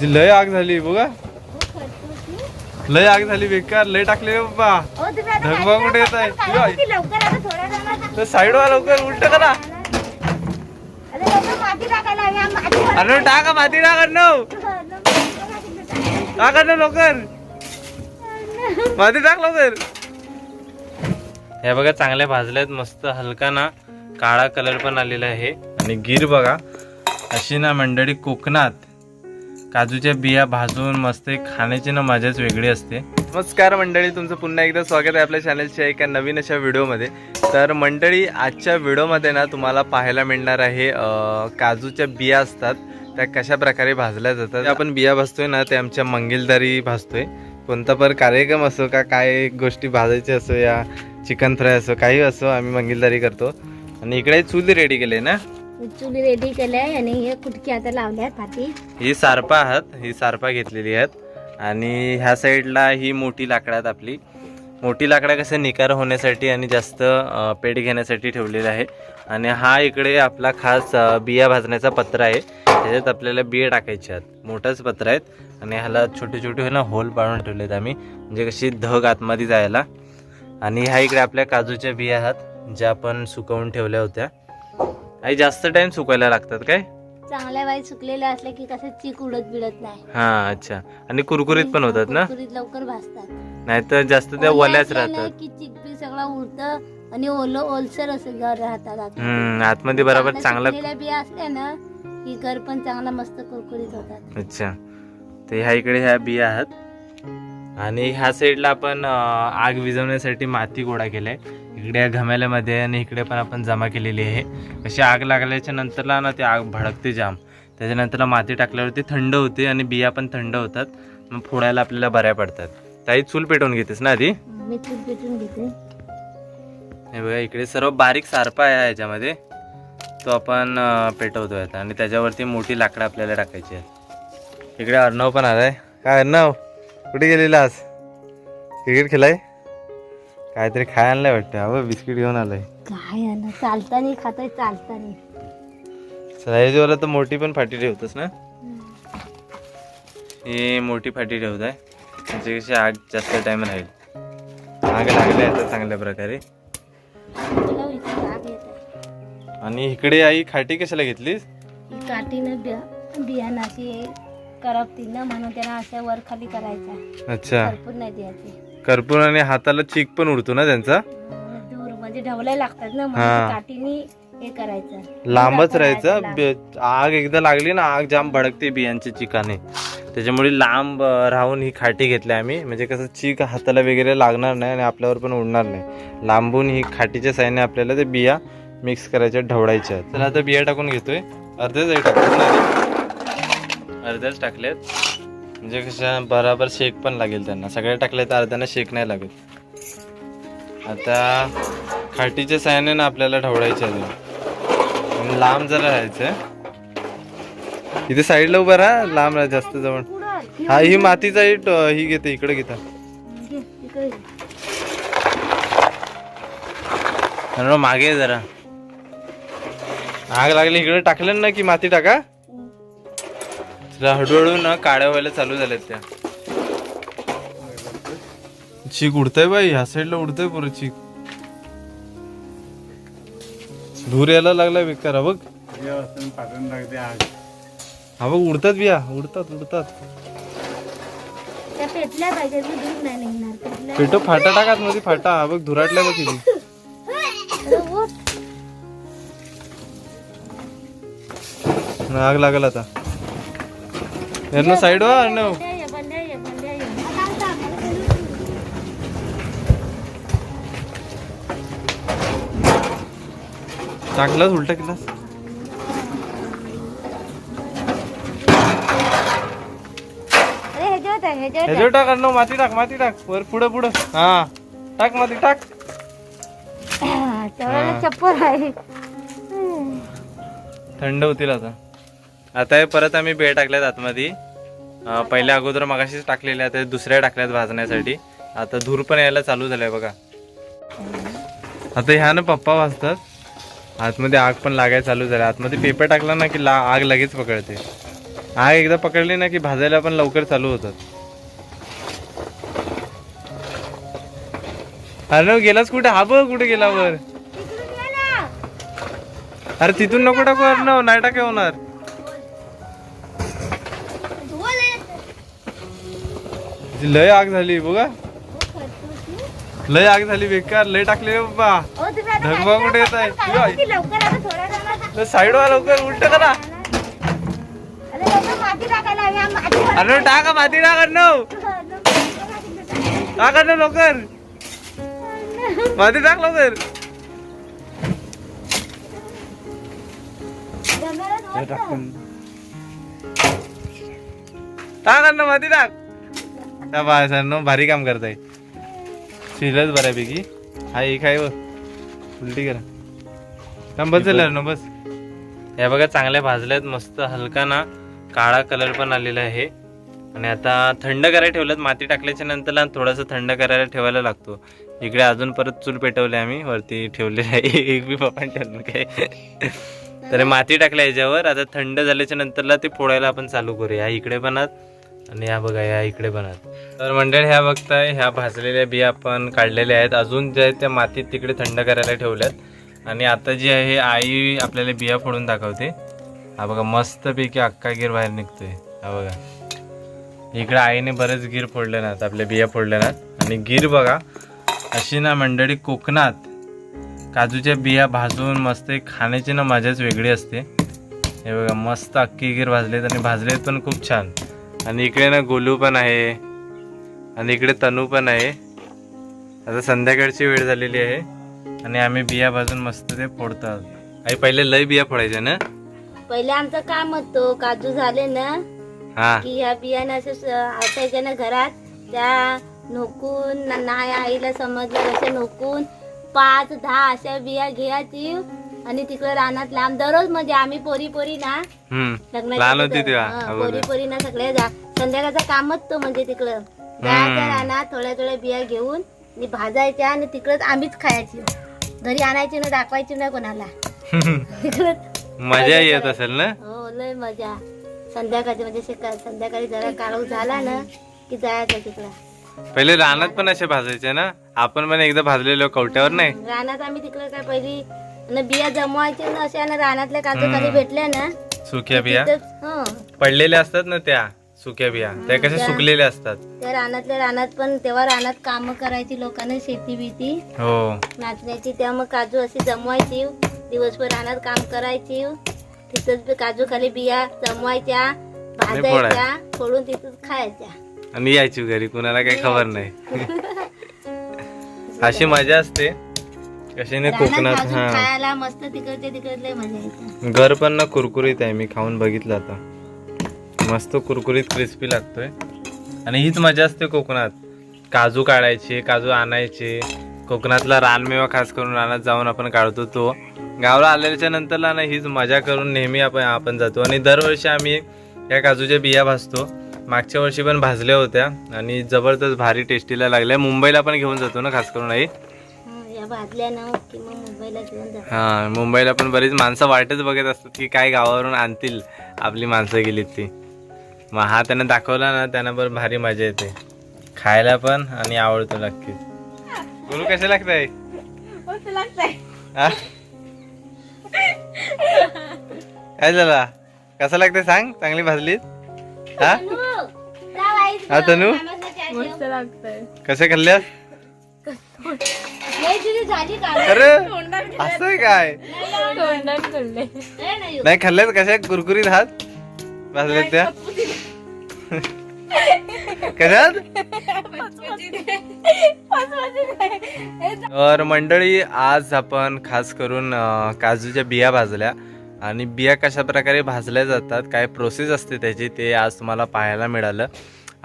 जी लय आग झाली बघा. लय आग झाली बेकार लय टाकले बाबा. धगवा कुठे येत करा? आहे? साईड वा लवकर उलट करा. अरे लवकर माती टाकायला हवी, आम- माती अरे टाका माती टाका नो. टाका ना लवकर. माती टाक लवकर. हे बघा चांगल्या भाजल्यात मस्त हलका ना काळा कलर पण आलेला आहे. आणि गिर बघा अशी ना मंडळी कोकणात काजूच्या बिया भाजून मस्त खाण्याची ना मजाच वेगळी असते. नमस्कार मंडळी तुमचं पुन्हा एकदा स्वागत आहे आपल्या चॅनलच्या एका नवीन अशा व्हिडिओमध्ये. तर मंडळी आजच्या व्हिडिओमध्ये ना तुम्हाला पाहायला मिळणार आहे काजूच्या बिया असतात. त्या कशा प्रकारे भाजल्या जातात. आपण बिया भाजतोय ना ते आमच्या मंगेलदारी भाजतोय. कोणता पण कार्यक्रम असो का काय गोष्टी भाजायचे असो या चिकन फ्राय असो काही असो आम्ही मंगेलदारी करतो. आणि इकडे चूल रेडी केले ना? चुली रेडी केलंय आणि हे कुटकी आता लावल्यात पाती. ही सारपा आहात ही सारपा घेतलेली आहेत. आणि ह्या साईडला ही मोठी लाकडं आहेत आपली. मोठी लाकडं कसं निकार होण्यासाठी आणि जास्त पेट घेण्यासाठी ठेवलेलं आहे. आणि हा इकडे आपला खास बिया भाजण्याचा पत्र आहे. त्याच्यात आपल्याला बिया टाकायचे आहेत. मोठाच पत्र आहेत. आणि ह्याला छोटे छोटे ना होल पाडून ठेवलेत आम्ही. म्हणजे कशी धग आतमध्ये जायला. आणि ह्या इकडे आपल्या काजूच्या बिया आहात ज्या आपण सुकवून ठेवल्या होत्या. काही जास्त टाइम सुकायला लागतात काय? चांगल्या वाईट सुकलेल्या असल्या की कसं चीक उडत बिडत नाही. हा अच्छा. आणि कुरकुरीत पण होतात ना? कुरकुरीत लवकर भाजतात. नाहीतर जास्त त्या ओल्या वल्याच असल्या ना राहतात. की चिक बी सगळं उडतं आणि ओलं ओलसर असं घर राहतात आतमध्ये. हम्म आतमध्ये बरोबर चांगला सुकलेल्या बिया असल्या ना की घर पण चांगला मस्त कुरकुरीत होतात. अच्छा. तर ह्या इकडे ह्या बिया आहात. आणि ह्या साईडला आपण अं, आग विझवण्यासाठी माती गोळा केलाय इकडे या घमेल्यामध्ये आणि इकडे पण आपण जमा केलेली आहे. अशी आग लागल्याच्या नंतरला ना ती आग भडकते जाम. त्याच्यानंतरला माती टाकल्यावरती थंड होते आणि बिया पण थंड होतात. मग फोडायला आपल्याला बऱ्या पडतात. ताई चूल पेटवून घेतेस ना आधी? मी चूल पेटून घेते. हे बघा इकडे सर्व बारीक सारपा आहे याच्यामध्ये. तो आपण पेटवतोय आता. आणि त्याच्यावरती मोठी लाकडं आपल्याला टाकायची आहेत. इकडे अर्णव पण आलाय. काय अर्णव कुठे गेलेला आज क्रिकेट खेळाय? काहीतरी खाय आणलाय वाटतं. हवं बिस्किट घेऊन आलाय. काय आहे ना चालतानी खातोय चालतानी. चला याच्यावर तर मोठी पण फाटी ठेवतोस ना? ही मोठी फाटी ठेवत आहे कशी आग जास्त टाइम राहील. आग लागली आता चांगल्या प्रकारे. तुला इथे राग येत. आहे. आणि इकडे आई खाटी कशाला घेतलीस? ही काठीनं बिया बियाणं अशी करपतील ना म्हणून त्यांना अशा वर खाली करायचा अच्छा. भरपूर नाही द्यायचे. करपूर आणि हाताला चीक पण उडतो ना त्यांचा? दूर म्हणजे ढवल्या लागतात ना हा. म्हणून काठीने हे करायचं. लांबच राहायचं. आग एकदा लागली ना आग जाम भडकते बियांच्या चिकाने. त्याच्यामुळे लांब अं, राहून ही खाटी घेतली आम्ही. म्हणजे कसं चीक हाताला वगैरे लागणार नाही आणि आपल्यावर पण उडणार नाही. लांबून ही खाटीच्या साह्याने आपल्याला ते बिया मिक्स करायच्या ढवळायच्या. चला आता बिया टाकून घेतोय. अर्ध्याच आहे टाकतात ना आधी? अर्ध्याच टाकल्यात म्हणजे कशा बराबर शेक पण लागेल त्यांना. सगळे टाकले तर अर्ध्याना शेक नाही लागत. आता खाटीच्या साह्याने ना आपल्याला ढवळायचे आहेत. लांब जरा राहायचं इथे साईडला उभं राहा लांब राहा जास्त जवळ. हा ही मातीचा ही ट- ही घेते इकडे घेता. आणि मागे जरा. आग लागली इकडे टाकलं ना की माती टाका. हळूहळू ना काळ्या व्हायला चालू झाल्यात त्या. चीक उडतंय बाई ह्या साईडला उडतंय पुरं चीक. धूर यायला लागलाय बेकार हा बघ. हा बघ उडतात बिया उडतात उडतात. त्या पेटल्या पाहिजे मी दूर नाही निघणार. पेटल्या पेटो फाटा टाकात मध्ये फाटा. हा बघ धुराटल्या बघ किती. उठ. आग लागल आता. ये, बंड्या ये. टाकलास उलटा केलास अरे ह्याच्यावर टाक, अर्णव माती टाक माती टाक वर पुढं पुढं हा टाक माती टाक चप्पल आहे थंड होतील आता आता हे परत आम्ही बे टाकल्यात आतमध्ये पहिल्या अगोदर मगाशीच टाकलेल्या आता दुसऱ्या टाकल्यात भाजण्यासाठी. आता धूर पण यायला चालू झालाय बघा. आता ह्या ना पप्पा वाजतात आतमध्ये आग पण लागायला चालू झाली. आतमध्ये पेपर टाकला ना की ला आग लगेच पकडते. आग एकदा पकडली ना की भाजायला पण लवकर चालू होतात. अरे गेलास कुठे? हा बघ कुठे गेला वर. अरे तिथून नको टाकू अर्णव नाही टाके होणार लय आग झाली बघा. लय आग झाली बेकार लय टाकले बाबा. धगवा कुठे येत आहे? साईड वा लवकर उलट करा. अरे टाका माती टाक अर्णव टाक अर्णव लवकर माती टाक लवकर. टाक अर्णव माती टाक. त्या भारी काम करताय. शिरच बऱ्यापैकी. हा एक आहे व उलटी करा. झालं अर्णव बस. या बघा चांगल्या भाजल्यात मस्त हलका ना काळा कलर पण आलेला आहे. आणि आता थंड करायला ठेवलं माती टाकल्याच्या नंतर थोडंसं थंड करायला ठेवायला लागतो. इकडे अजून परत चूल पेटवले आम्ही वरती ठेवले आहे. एक बी पप्पा ठेवलं काय तर माती टाकल्या याच्यावर आता थंड झाल्याच्या नंतरला ते फोडायला आपण चालू करूया. इकडे पण आहात आणि ह्या बघा या इकडे बनत तर मंडळ ह्या बघताय ह्या भाजलेल्या बिया आपण काढलेल्या आहेत. अजून ज्या आहेत त्या मातीत तिकडे थंड करायला ठेवल्यात. आणि आता जी आहे आई आपल्याला बिया फोडून दाखवते. हा बघा मस्तपैकी अख्खा गीर बाहेर निघतोय. हा बघा. इकडे आईने बरेच गीर फोडले नात आपल्या बिया फोडल्या नात आणि गीर बघा अशी ना मंडळी कोकणात काजूच्या बिया भाजून मस्त खाण्याची ना मजाच वेगळी असते. हे बघा मस्त अख्खी गीर भाजलेत आणि भाजलेत पण खूप छान. आणि इकडे ना गोलू पण आहे. आणि इकडे तनू पण आहे. आता संध्याकाळची वेळ झालेली आहे. आणि आम्ही बिया भाजून मस्त ते फोडतात. आई पहिले लय बिया फोडायच्या ना? पहिले आमचं काम होतो. काजू झाले ना हा. की ह्या बियाणं असे असायच्या ना घरात. त्या नोकून न- नाही आईला समजलं असे नोकून पाच दहा अशा बिया घ्यायची आणि तिकडे रानात लांब दररोज म्हणजे आम्ही पोरी पोरी ना लग्नाच्या लहान होती अगोदर, तेव्हा. हा, अगोदर. पोरी पोरी ना सगळे जा संध्याकाळचा कामच तो म्हणजे तिकडं. जायचं रानात थोड्या थोड्या बिया घेऊन आणि भाजायच्या आणि तिकडच आम्हीच खायची. घरी आणायची ना दाखवायची ना कोणाला. तिकडच. मजा येत असेल ना? हो लय मजा. संध्याकाळची म्हणजे संध्याकाळी जरा काळू झाला ना की जायचं तिकडं. पहिले रानात पण असे भाजायचे ना? आपण पण एकदा भाजलेलो कवट्यावर नाही? रानात आम्ही तिकडे काय पहिली न बिया जमवायचे ना अशा ना रानातल्या काजू खाली भेटल्या ना सुक्या बिया? हं. पडलेल्या असतात ना त्या सुक्या बिया? त्या कशा सुकलेल्या असतात? त्या रानातल्या रानात पण तेव्हा रानात काम करायची लोकांना शेती बिती. हो. नाचण्याची तेव्हा मग काजू अशी जमवायची. दिवसभर रानात काम करायची. तिथंच काजू खाली बिया जमवायच्या भाजायच्या फोडून तिथंच खायच्या. आणि यायची घरी कुणाला काही खबर नाही. अशी मजा असते. कशाने कोकणात हा. खायला मस्त तिकडचे तिकडले मजा येते घर पण ना कुरकुरीत आहे मी खाऊन बघितलं आता. मस्त कुरकुरीत क्रिस्पी लागतोय. आणि हीच मजा असते कोकणात. काजू काढायचे काजू आणायचे. कोकणातला रानमेवा खास करून रानात जाऊन आपण काढतो तो. गावाला आल्याच्या नंतरला ना हीच मजा करून नेहमी आपण आपण जातो. आणि दरवर्षी आम्ही या काजूच्या बिया भाजतो. मागच्या वर्षी पण भाजल्या होत्या. आणि जबरदस्त भारी टेस्टीला लागल्या. मुंबईला पण घेऊन जातो ना खास करून आई. भाजल्या ना की मग मुंबईला घेऊन जातात हा मुंबईला पण बरीच माणसं वाटच बघत असतात की काय गावावरून आणतील आपली माणसं गेलीत ती. मग हा त्यांना दाखवला ना त्यांना पण भारी मजा येते. खायला पण आणि आवडतो नक्कीच. गुरु कसे लागताय? हा? काय झाला? कसं लागतंय सांग? चांगली भाजलीत? हा? हा, तनू? कसे खाल्ल्यास? अरे असं काय? नाही खाल्ल्यात कशा कुरकुरीत हात भाजल्यात त्या? कशात? तर मंडळी आज आपण खास करून काजूच्या बिया भाजल्या. आणि बिया कशा प्रकारे भाजल्या जातात काय प्रोसेस असते त्याची ते आज तुम्हाला पाहायला मिळालं.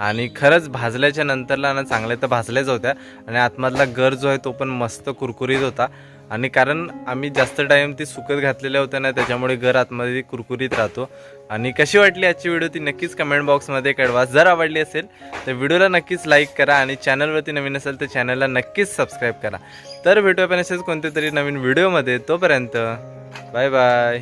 आणि खरंच भाजल्याच्या नंतरला ना चांगल्या तर भाजल्याच होत्या. आणि आतमधला गर जो आहे तो पण मस्त कुरकुरीत होता. आणि कारण आम्ही जास्त टाईम ती सुकत घातलेल्या होत्या ना त्याच्यामुळे घर आतमध्ये कुरकुरीत राहतो. आणि कशी वाटली आजची व्हिडिओ ती नक्कीच कमेंट बॉक्समध्ये कळवा. जर आवडली असेल तर व्हिडिओला नक्कीच लाईक करा आणि चॅनलवरती नवीन असेल तर चॅनलला नक्कीच सबस्क्राईब करा. तर भेटूया पण असेच कोणत्या तरी नवीन व्हिडिओमध्ये तोपर्यंत बाय बाय